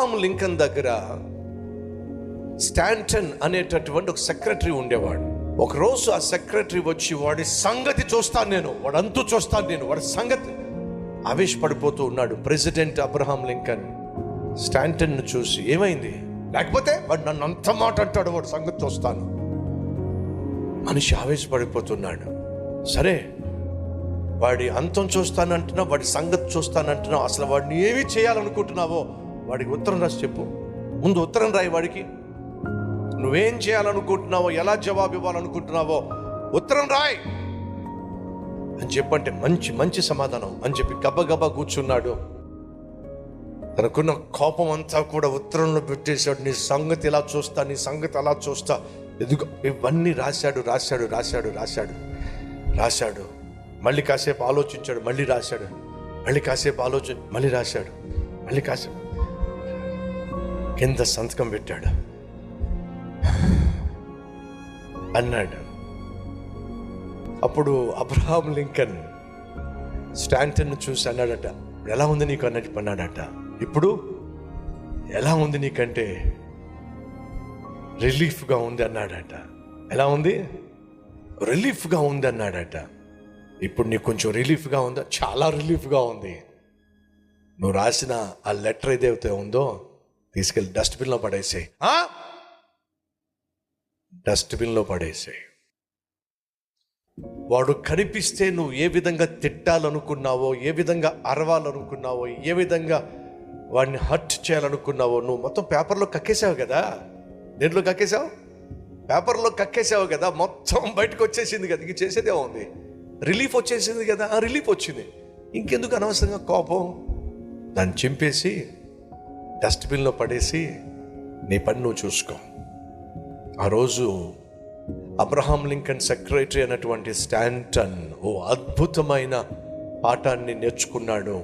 Abraham Lincoln దగ్గర Staunton అనేటటువంటి ఒక సెక్రటరీ ఉండేవాడు. ఒక రోజు ఆ సెక్రటరీ వచ్చి వాడి సంగతి చూస్తాను నేను. వాడు అంతు చూస్తాను నేను. వాడి సంగతి. ఆవేశపడిపోతూ ఉన్నాడు ప్రెసిడెంట్ అబ్రహాం లింకన్. స్టాంటన్ చూసి ఏమైంది? లేకపోతే వాడు నన్ను అంత మాట అంటాడు వాడి సంగతి చూస్తాను. మనిషి ఆవేశపడిపోతున్నాడు. సరే వాడి అంతం చూస్తానంటున్నావు వాడి సంగతి చూస్తానంటున్నావు అసలు వాడిని ఏమి చేయాలనుకుంటున్నావో వాడికి ఉత్తరం రాసి చెప్పు. ముందు ఉత్తరం రాయి వాడికి. నువ్వేం చేయాలనుకుంటున్నావో ఎలా జవాబు ఇవ్వాలనుకుంటున్నావో ఉత్తరం రాయ్. అని చెప్పంటే మంచి మంచి సమాధానం అని చెప్పి గబగబా కూర్చున్నాడు. తనకున్న కోపం అంతా కూడా ఉత్తరంలో పెట్టేశాడు. నీ సంగతి ఇలా చూస్తా నీ సంగతి అలా చూస్తా. ఎదుగు ఇవన్నీ రాశాడు రాశాడు రాశాడు రాశాడు. రాశాడు. మళ్ళీ కాసేపు ఆలోచించాడు మళ్ళీ రాశాడు. మళ్ళీ కాసేపు ఆలోచి మళ్ళీ రాశాడు. మళ్ళీ కాసేపు కింద సంతకం పెట్టాడు. అన్నాడు. అప్పుడు అబ్రహాం లింకన్ స్టాంటన్ చూసి అన్నాడట ఎలా ఉంది నీకు అన్నట్టు? అన్నాడట ఇప్పుడు ఎలా ఉంది నీకంటే రిలీఫ్గా ఉంది? అన్నాడట ఎలా ఉంది? రిలీఫ్గా ఉంది అన్నాడట ఇప్పుడు నీకు కొంచెం రిలీఫ్గా ఉందా? చాలా రిలీఫ్గా ఉంది. నువ్వు రాసిన ఆ లెటర్ ఏదైతే ఉందో తీసుకెళ్ళి డస్ట్బిన్లో పడేసేయి డస్ట్బిన్లో పడేసేయి వాడు కనిపిస్తే నువ్వు ఏ విధంగా తిట్టాలనుకున్నావో ఏ విధంగా అరవాలనుకున్నావో ఏ విధంగా వాడిని హర్ట్ చేయాలనుకున్నావో నువ్వు మొత్తం పేపర్లో కక్కేసావు కదా? దేంట్లో కక్కేసావు? పేపర్లో కక్కేసావు కదా? మొత్తం బయటకు వచ్చేసింది కదా? ఇంక చేసేదే ఉంది. రిలీఫ్ వచ్చేసింది కదా? ఆ రిలీఫ్ వచ్చింది. ఇంకెందుకు అనవసరంగా కోపం? దాన్ని చింపేసి డస్ట్బిన్లో పడేసి నీ పని నువ్వు చూసుకో. ఆ రోజు అబ్రహాం లింకన్ సెక్రటరీ అయినటువంటి స్టాంటన్ ఓ అద్భుతమైన పాఠాన్ని నేర్చుకున్నాడు.